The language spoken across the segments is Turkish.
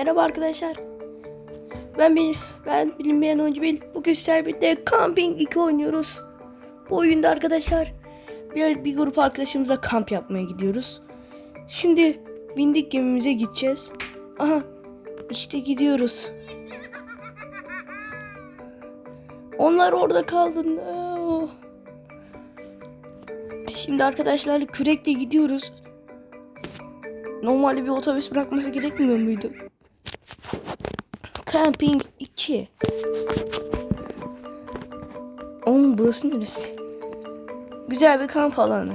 Merhaba arkadaşlar. Ben bir ben bilinmeyen oyuncu Bil. Bugün birlikte Camping 2 oynuyoruz. Bu oyunda arkadaşlar bir, bir grup arkadaşımıza kamp yapmaya gidiyoruz. Şimdi bindik gemimize gideceğiz. Aha işte gidiyoruz. Onlar orada kaldı. No. Şimdi arkadaşlarla kürekle gidiyoruz. Normalde bir otobüs bırakması gerekmiyor muydu? Camping 2. Oğlum burası neresi? Güzel bir kamp alanı.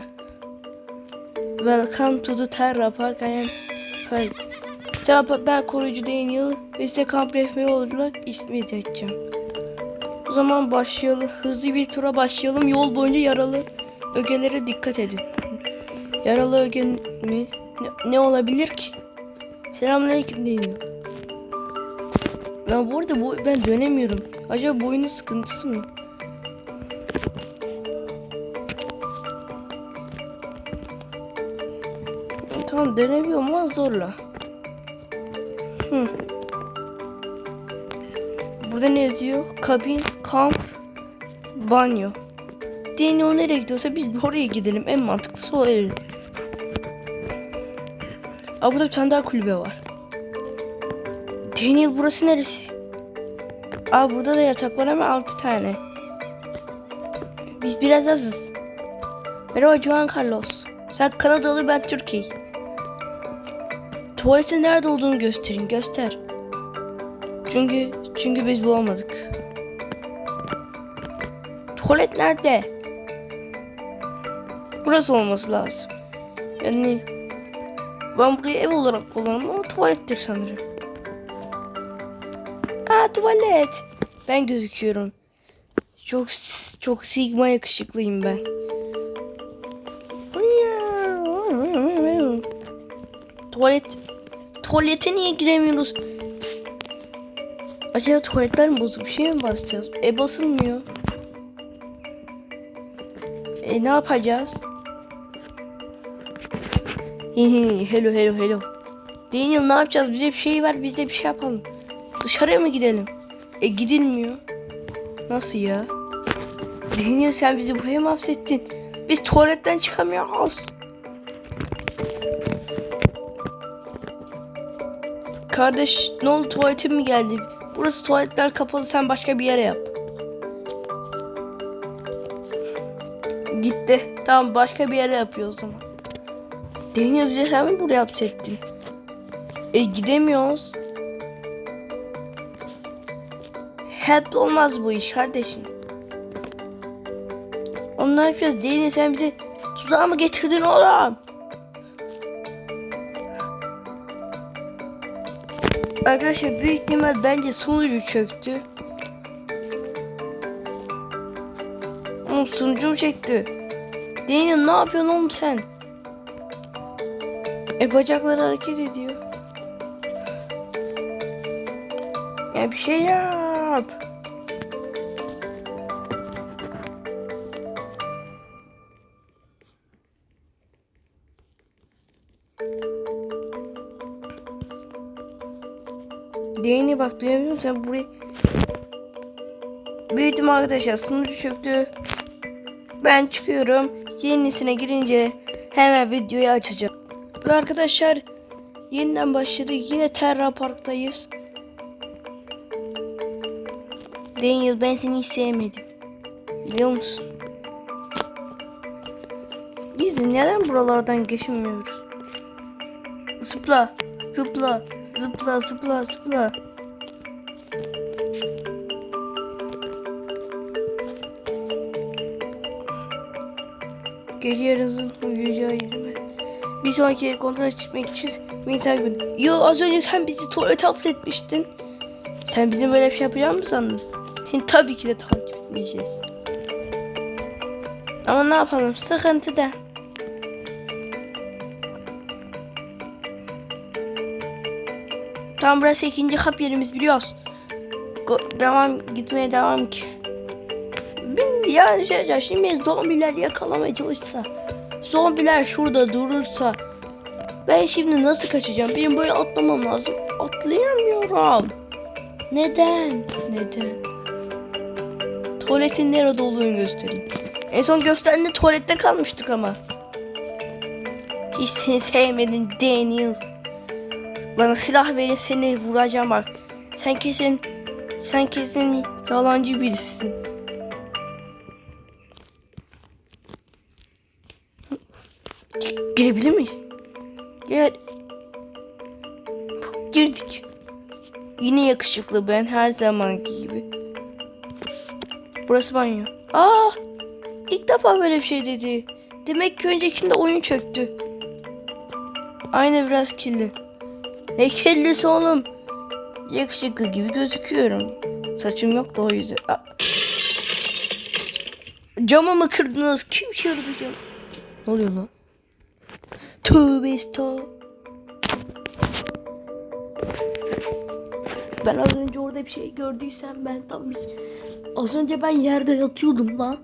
Welcome to the Terra Park. I am Park. Ben koruyucu Daniel ve size kamp rehberi olarak ismit edeceğim. O zaman başlayalım. Hızlı bir tura başlayalım. Yol boyunca yaralı ögelere dikkat edin. Yaralı öge mi? Ne, ne olabilir ki? Selamünaleyküm Daniel. Ben bu arada bu, ben dönemiyorum. Acaba boyunun sıkıntısı mı? Tamam dönemiyorum ama zorla. Hı. Burada ne yazıyor? Kabin, kamp, banyo. Daniel nereye gidiyorsa biz oraya gidelim. En mantıklısı o ev. Aa burada bir tane daha kulübe var. Daniel burası neresi? Aa burada da yatak var ama 6 tane. Biz biraz azız. Merhaba Juan Carlos. Sen Kanadalı ben Türkiye. Tuvaletin nerede olduğunu göstereyim. Göster. Çünkü çünkü biz bulamadık. Tuvalet nerede? Burası olması lazım. Yani ben burayı ev olarak kullanırım ama tuvalettir sanırım. Tuvalet. Ben gözüküyorum. Çok çok sigma yakışıklıyım ben. Tuvalet. Tuvalete niye giremiyoruz? Acaba tuvaletler mi bozuk? Bir şey mi basacağız? E basılmıyor. E ne yapacağız? Hello hello hello. Daniel ne yapacağız? Bize bir şey ver biz de bir şey yapalım. Dışarıya mı gidelim? E gidilmiyor. Nasıl ya? Daniel sen bizi buraya mı hapsettin? Biz tuvaletten çıkamıyoruz. Kardeş ne oldu tuvaletim mi geldi? Burası tuvaletler kapalı sen başka bir yere yap. Gitti. Tamam başka bir yere yapıyoruz o zaman. Daniel bize sen mi buraya hapsettin? E gidemiyoruz. Hep olmaz bu iş kardeşim. Onlar yapacağız. Daniel sen bizi tuzağa mı getirdin oğlum? Arkadaşlar büyük ihtimal bence sunucu çöktü. Oğlum sunucum çekti. Daniel ne yapıyorsun oğlum sen? E bacakları hareket ediyor. Ya bir şey yap. Bak duyamıyor musun burayı? Büyüdüm arkadaşlar sunucu çöktü. Ben çıkıyorum. Yenisine girince hemen videoyu açacağım. Ve arkadaşlar yeniden başladık. Yine Terra Park'tayız. Daniel ben seni hiç sevmedim. Biliyor musun? Biz de neden buralardan geçemiyoruz? Zıpla, zıpla, zıpla, zıpla, zıpla. Gece yarısın uyuyacağı yerime. Bir sonraki kontrol etmek için beni takip edin. Yo az önce sen bizi tuvalete hapsetmiştin. Sen bizim böyle bir şey yapacağını mı sandın? Seni tabii ki de takip etmeyeceğiz. Ama ne yapalım sıkıntı da. Tam burası ikinci kap yerimiz biliyoruz. Go- devam gitmeye devam ki. Bin yani şey ya şimdi zombiler yakalamaya çalışsa. Zombiler şurada durursa. Ben şimdi nasıl kaçacağım? Benim böyle atlamam lazım. Atlayamıyorum. Neden? Neden? Tuvaletin nerede olduğunu göstereyim. En son gösterdiğinde tuvalette kalmıştık ama. Hiç seni sevmedim Daniel. Bana silah verin seni vuracağım bak. Sen kesin sen kesin yalancı birisin. Girebilir miyiz? Gel. Girdik. Yine yakışıklı ben her zamanki gibi. Burası banyo. Aa! İlk defa böyle bir şey dedi. Demek ki öncekinde oyun çöktü. Aynı biraz kirli. Ne kirlisi oğlum? Yakışıklı gibi gözüküyorum. Saçım yok da o yüzden. Aa. Camı mı kırdınız? Kim kırdı camı? Ne oluyor lan? Tövbe estağfurullah. Ben az önce orada bir şey gördüysem ben tam bir... Az önce ben yerde yatıyordum lan.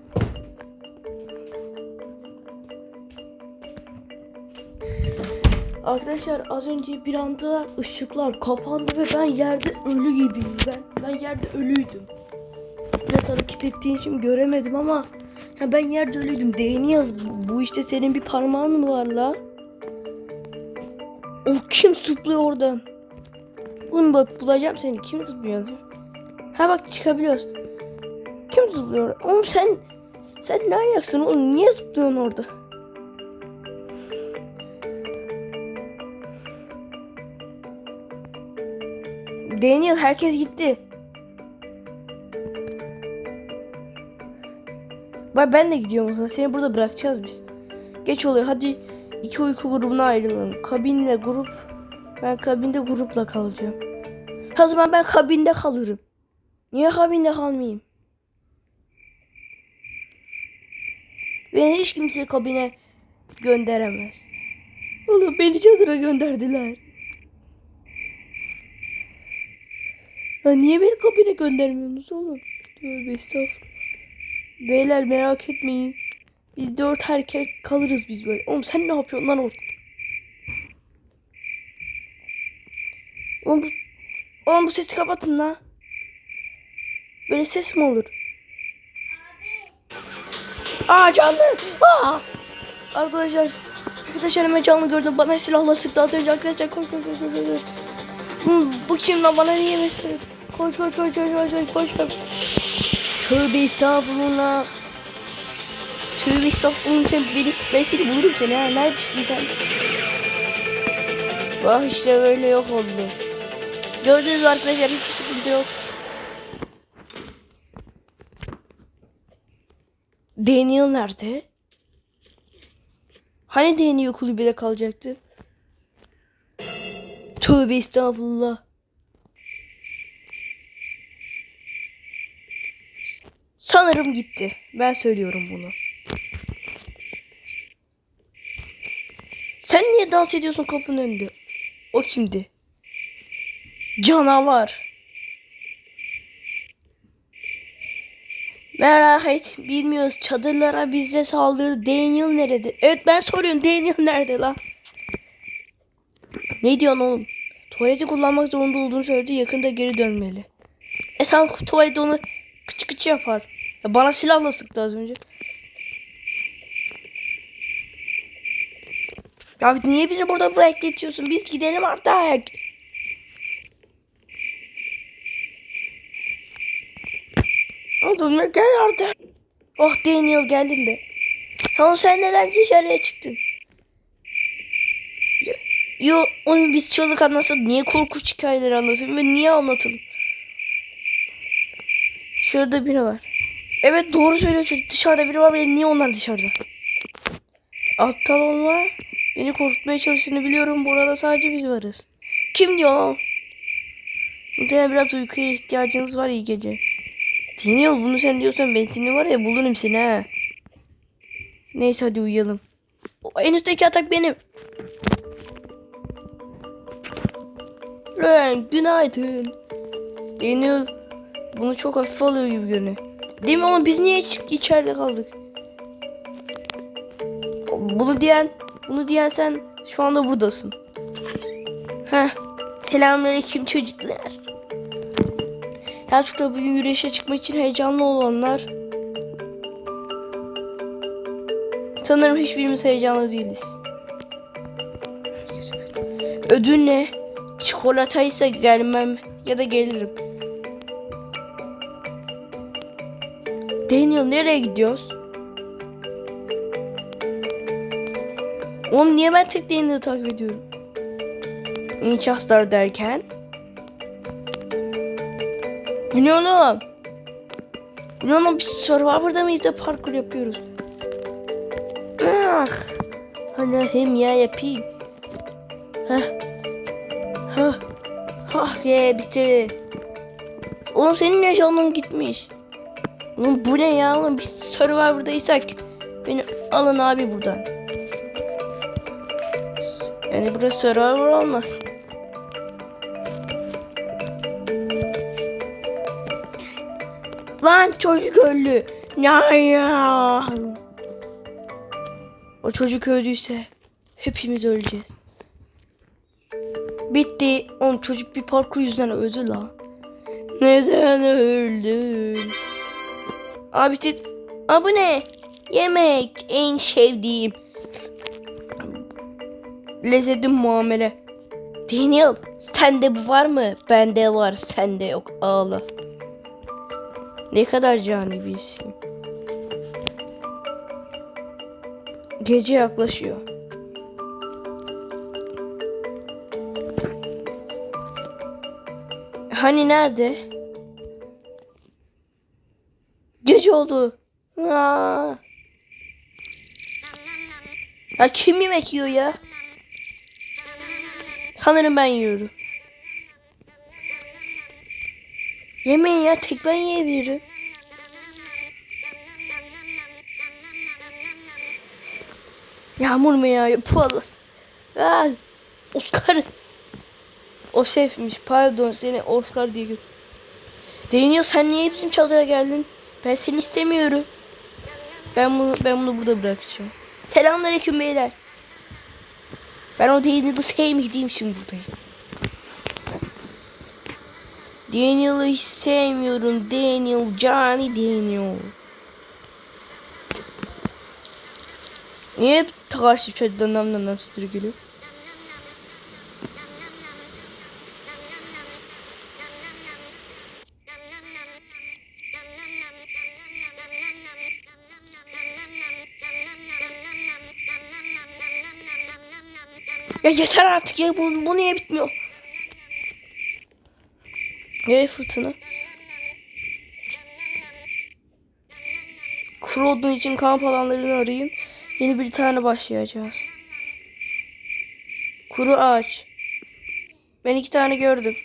Arkadaşlar az önce bir anda ışıklar kapandı ve ben yerde ölü gibiyim ben. Ben yerde ölüydüm. Biraz hareket ettiğin için göremedim ama ya ben yerde ölüydüm. Deniz bu, bu işte senin bir parmağın mı var la? O kim zıplıyor oradan? Oğlum bak bulacağım seni. Kim zıplıyor? Ha bak çıkabiliyoruz. Kim zıplıyor? Oğlum sen sen ne ayaksın oğlum? Niye zıplıyorsun orada? Daniel herkes gitti. Bak ben de gidiyorum o. Seni burada bırakacağız biz. Geç oluyor. Hadi iki uyku grubuna ayrılalım. Kabinle grup. Ben kabinde grupla kalacağım. O zaman ben kabinde kalırım. Niye kabinde kalmayayım? Beni hiç kimse kabine gönderemez. Oğlum beni çadıra gönderdiler. Ya niye beni kabine göndermiyorsunuz oğlum? Tövbe estağfurullah. Beyler merak etmeyin. Biz dört erkek kalırız biz böyle. Oğlum sen ne yapıyorsun lan orada? Oğlum bu, oğlum bu sesi kapatın la. Böyle ses mi olur? Aa canlı. Aa! Arkadaşlar. Arkadaşlar hemen canlı gördüm. Bana silahla sıktı az önce arkadaşlar. Koş koş koş koş. koş. Hı, bu kim lan bana niye? Koş koş koş koş koş koş koş koş. Tövbe estağfurullah. Tövbe estağfurullah sen beni ben seni seni ha. Neredesin sen? Bak işte böyle yok oldu. Gördünüz mü arkadaşlar hiçbir sıkıntı yok. Daniel nerede? Hani Daniel kulübede kalacaktı? Tövbe estağfurullah. Sanırım gitti. Ben söylüyorum bunu. Sen niye dans ediyorsun kapının önünde? O kimdi? Canavar. Merak et. Bilmiyoruz. Çadırlara bize saldırdı. Daniel nerede? Evet ben soruyorum. Daniel nerede lan? Ne diyorsun oğlum? Tuvaleti kullanmak zorunda olduğunu söyledi. Yakında geri dönmeli. E tamam tuvalet onu kıçı kıçı yapar. Ya bana silahla sıktı az önce. Ya niye bizi burada bekletiyorsun? Biz gidelim artık. Oğlum gel artık. Oh Daniel geldin be. Tamam sen neden dışarıya çıktın? Yo, onu biz çığlık anlatsak niye korkunç hikayeleri anlatalım ve niye anlatalım? Şurada biri var. Evet doğru söylüyor çocuk. Dışarıda biri var ve niye onlar dışarıda? Aptal olma. Beni korkutmaya çalıştığını biliyorum. Burada sadece biz varız. Kim diyor? Muhtemelen biraz uykuya ihtiyacınız var iyi gece. Daniel bunu sen diyorsan ben seni var ya bulurum seni ha. Neyse hadi uyuyalım. O, en üstteki atak benim. Lan günaydın. Daniel bunu çok hafif alıyor gibi görünüyor. Değil mi ama biz niye iç- içeride kaldık? Bunu diyen, bunu diyen sen şu anda buradasın. Heh. Selamünaleyküm çocuklar. Selçuk'ta bugün yürüyüşe çıkmak için heyecanlı olanlar. Sanırım hiçbirimiz heyecanlı değiliz. Ödül ne? Çikolataysa gelmem ya da gelirim. Daniel nereye gidiyoruz? Oğlum niye ben tek Daniel'ı takip ediyorum? İnşaatlar derken? Bu ne oğlum? Bu ne oğlum biz Survivor'da mıyız da parkur yapıyoruz? Ah! Hani hem ya yapayım. Hah. Hah. Hah ye bitti. Oğlum senin yaşamın gitmiş. Oğlum bu ne ya oğlum biz Survivor'daysak beni alın abi buradan. Yani burası Survivor olmaz. Lan çocuk öldü. Ya ya. O çocuk öldüyse hepimiz öleceğiz. Bitti. Oğlum çocuk bir parkur yüzünden öldü la. Neden öldün? Abi siz... Aa, bu ne? Yemek. En sevdiğim. Lezzetli muamele. Daniel sende bu var mı? Bende var sende yok ağla. Ne kadar cani birisin. Gece yaklaşıyor. Hani nerede? Gece oldu. Aa. Ya kim yemek yiyor ya? Sanırım ben yiyorum. Yemeyin ya tek ben yiyebilirim. Yağmur mu ya? Yapalım. Aa, Oscar. O şefmiş. Pardon seni Oscar diye gör. Deniyor sen niye bizim çadıra geldin? Ben seni istemiyorum. Ben bunu ben bunu burada bırakacağım. Selamünaleyküm beyler. Ben o Daniel'ı sevmediğim için buradayım. Daniel'ı hiç sevmiyorum. Daniel, Johnny Daniel. Niye hep karşı çöldü nam nam? Yeter artık ya bu, bu niye bitmiyor? Ey fırtına. Odun için kamp alanlarını arayın. Yeni bir tane başlayacağız. Kuru ağaç. Ben iki tane gördüm.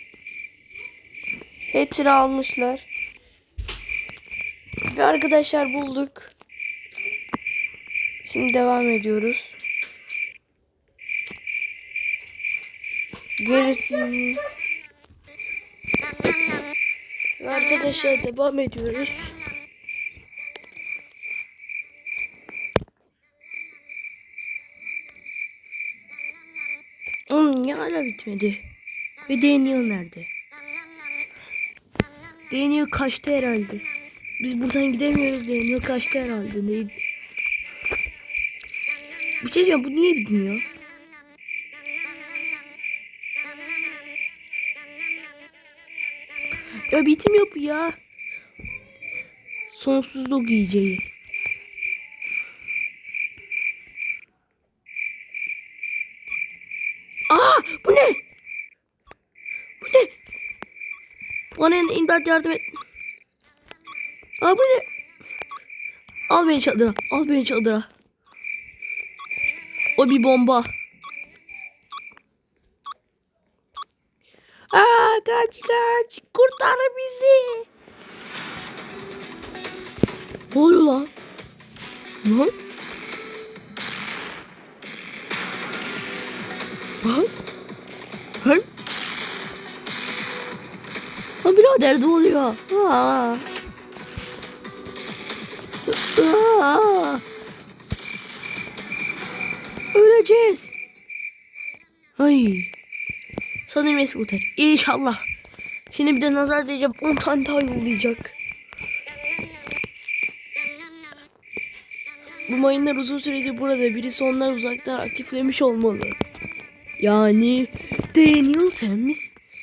Hepsini almışlar. Ve arkadaşlar bulduk. Şimdi devam ediyoruz. Gerisi... Ve arkadaşlar devam ediyoruz. Oğlum niye hala bitmedi? Ve Daniel nerede? Daniel kaçtı herhalde. Biz buradan gidemiyoruz Daniel kaçtı herhalde. Neydi? Bir şey diyeceğim bu niye bitmiyor? Ya bitmiyor bu ya. Sonsuzluk yiyeceği. Aa bu ne? Bu ne? Bana imdat yardım et. Aa bu ne? Al beni çadıra. Al beni çadıra. O bir bomba. Aa kaç kaç. Kurtar bizi. Ne oluyor lan? Lan? Lan? Lan? Lan birader ne oluyor? Aa. Aa. Öleceğiz. Ay. Samimiyet uter. İnşallah. Şimdi bir de nazar diyeceğim 10 tane daha yollayacak. Bu mayınlar uzun süredir burada. Birisi onları uzaktan aktiflemiş olmalı. Yani Daniel sen?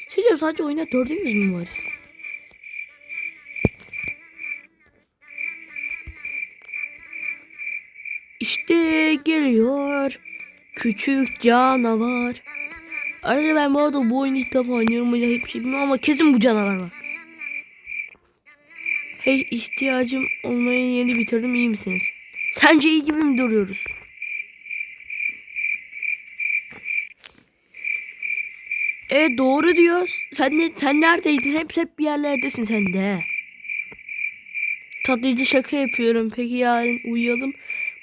Söyleyeceğim sadece oyunda dördümüz mü varız? İşte geliyor. Küçük canavar. Arada ben bu arada bu oyunu ilk defa oynuyorum. Yüzden hiçbir şey bilmiyorum ama kesin bu canavar var. Hey ihtiyacım olmayı yeni bitirdim iyi misiniz? Sence iyi gibi mi duruyoruz? E doğru diyor. Sen ne, sen neredeydin? Hep hep bir yerlerdesin sen de. Tatlıcı şaka yapıyorum. Peki yarın uyuyalım.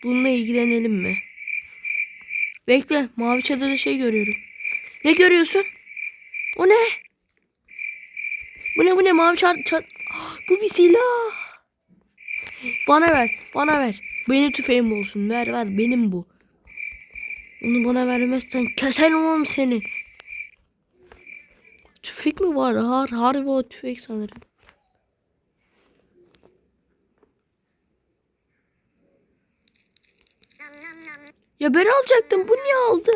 Bununla ilgilenelim mi? Bekle. Mavi çadırda şey görüyorum. Ne görüyorsun? O ne? Bu ne bu ne mavi çad- Ah, bu bir silah. Bana ver. Bana ver. Benim tüfeğim olsun. Ver ver. Benim bu. Onu bana vermezsen keser oğlum seni. Tüfek mi var? Har harbi o tüfek sanırım. Ya ben alacaktım. Bu niye aldı?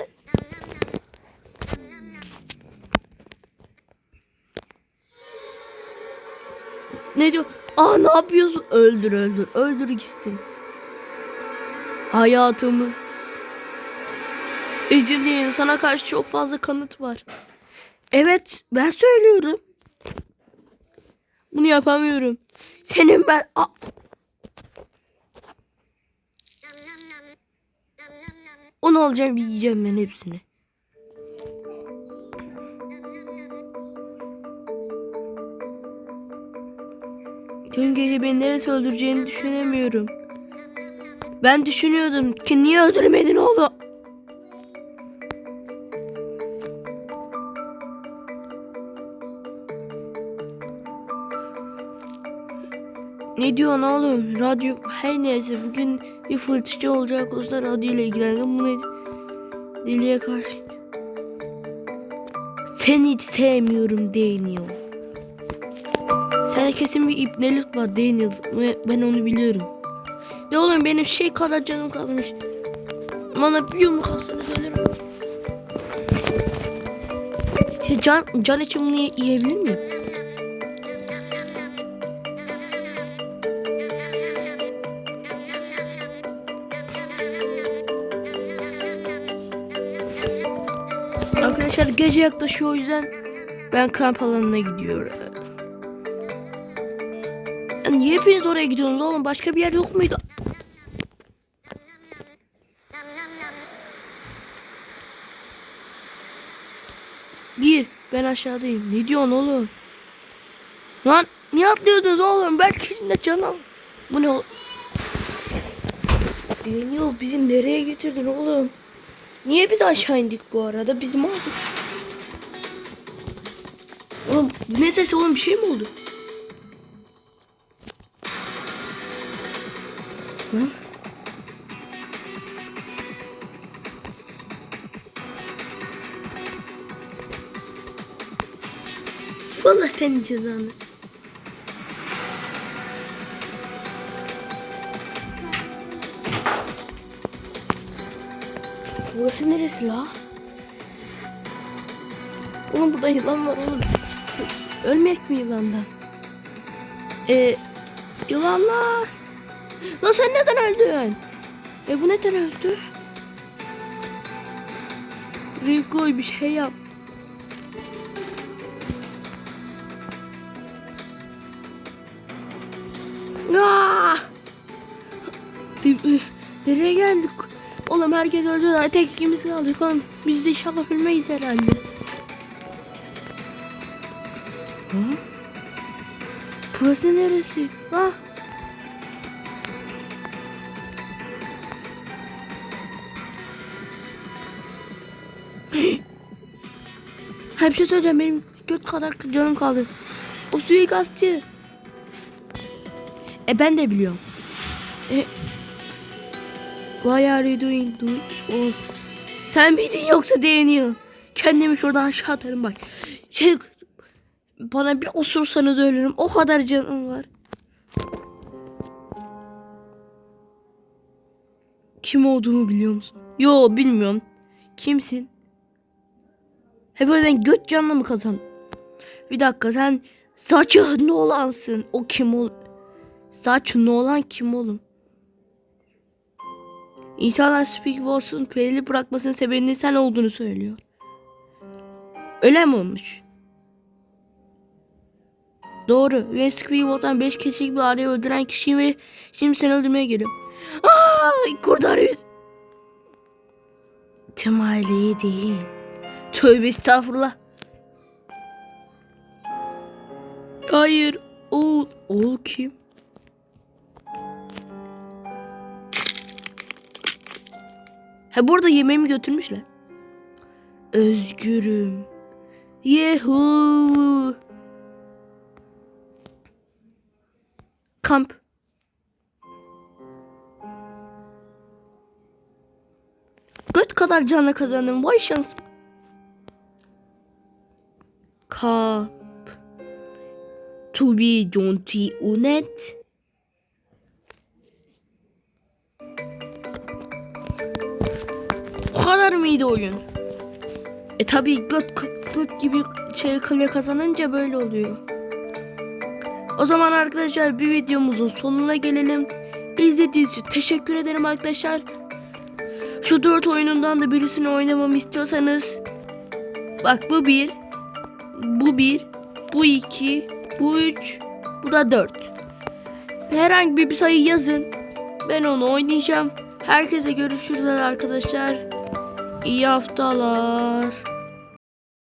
Ne diyor? Aa ne yapıyorsun? Öldür öldür. Öldür gitsin. Hayatımı. Üzülmeyin sana karşı çok fazla kanıt var. Evet ben söylüyorum. Bunu yapamıyorum. Senin ben... Aa! Onu alacağım yiyeceğim ben hepsini. Dün gece beni neresi öldüreceğini düşünemiyorum. Ben düşünüyordum ki niye öldürmedin oğlum? Ne diyorsun oğlum? Radyo her neyse bugün bir fırtına olacak o yüzden radyo ile ilgilendim. Bunu deliye karşı. Seni hiç sevmiyorum Daniel. Sana kesin bir ipnelik var Daniel. Ben onu biliyorum. Ne oğlum benim şey kadar canım kalmış. Bana bir yumruk söylerim. Ya can, can için bunu ye- yiyebilir miyim? Arkadaşlar gece yaklaşıyor o yüzden ben kamp alanına gidiyorum. Niye hepiniz oraya gidiyorsunuz oğlum? Başka bir yer yok muydu? Gir. Ben aşağıdayım. Ne diyorsun oğlum? Lan niye atlıyordunuz oğlum? Belki sizin de canım. Bu ne oğlum? Daniel bizi nereye getirdin oğlum? Niye biz aşağı indik bu arada? Bizim aldık. Oğlum ne sesi oğlum bir şey mi oldu? Hı? Vallahi senin cezanı. Burası neresi la? Oğlum burada yılan var oğlum. Ölmek mi yılandan? Ee, yılanlar. Lan sen neden öldün? E bu neden öldü? Rico bir şey yap. Aa! Nereye geldik? Oğlum herkes öldü. da Tek ikimiz kaldık oğlum. Biz de inşallah ölmeyiz herhalde. Ha? Burası neresi? Ha? Ha bir şey söyleyeceğim benim göt kadar canım kaldı. O suikastçı. E ben de biliyorum. E Why are you doing do Oz? Sen miydin yoksa Daniel? Kendimi şuradan aşağı atarım bak. Şey bana bir osursanız ölürüm. O kadar canım var. Kim olduğumu biliyor musun? Yo bilmiyorum. Kimsin? He böyle ben göt canlı mı kazan? Bir dakika sen saçı ne olansın? O kim ol? Saç ne olan kim oğlum? İnsanlar Speak Walls'un perili bırakmasının sebebinin sen olduğunu söylüyor. Öyle mi olmuş? Doğru. Ve Speak Walls'tan 5 kişilik bir aileyi öldüren kişi ve şimdi seni öldürmeye geliyor. Aa, kurtar bizi. Tüm aileyi değil. Tövbe estağfurullah. Hayır. Oğul. Oğul kim? Ha burada yemeğimi götürmüşler. Özgürüm. Yehu. Kamp. Göt kadar canla kazandım. Vay şans. Kap. To be Jonty Unet. O kadar mıydı oyun? E tabi göt, göt gibi şey kale kazanınca böyle oluyor. O zaman arkadaşlar bir videomuzun sonuna gelelim. İzlediğiniz için teşekkür ederim arkadaşlar. Şu dört oyunundan da birisini oynamamı istiyorsanız bak bu bir, bu bir, bu iki, bu üç, bu da dört. Herhangi bir sayı yazın. Ben onu oynayacağım. Herkese görüşürüz arkadaşlar. İyi haftalar.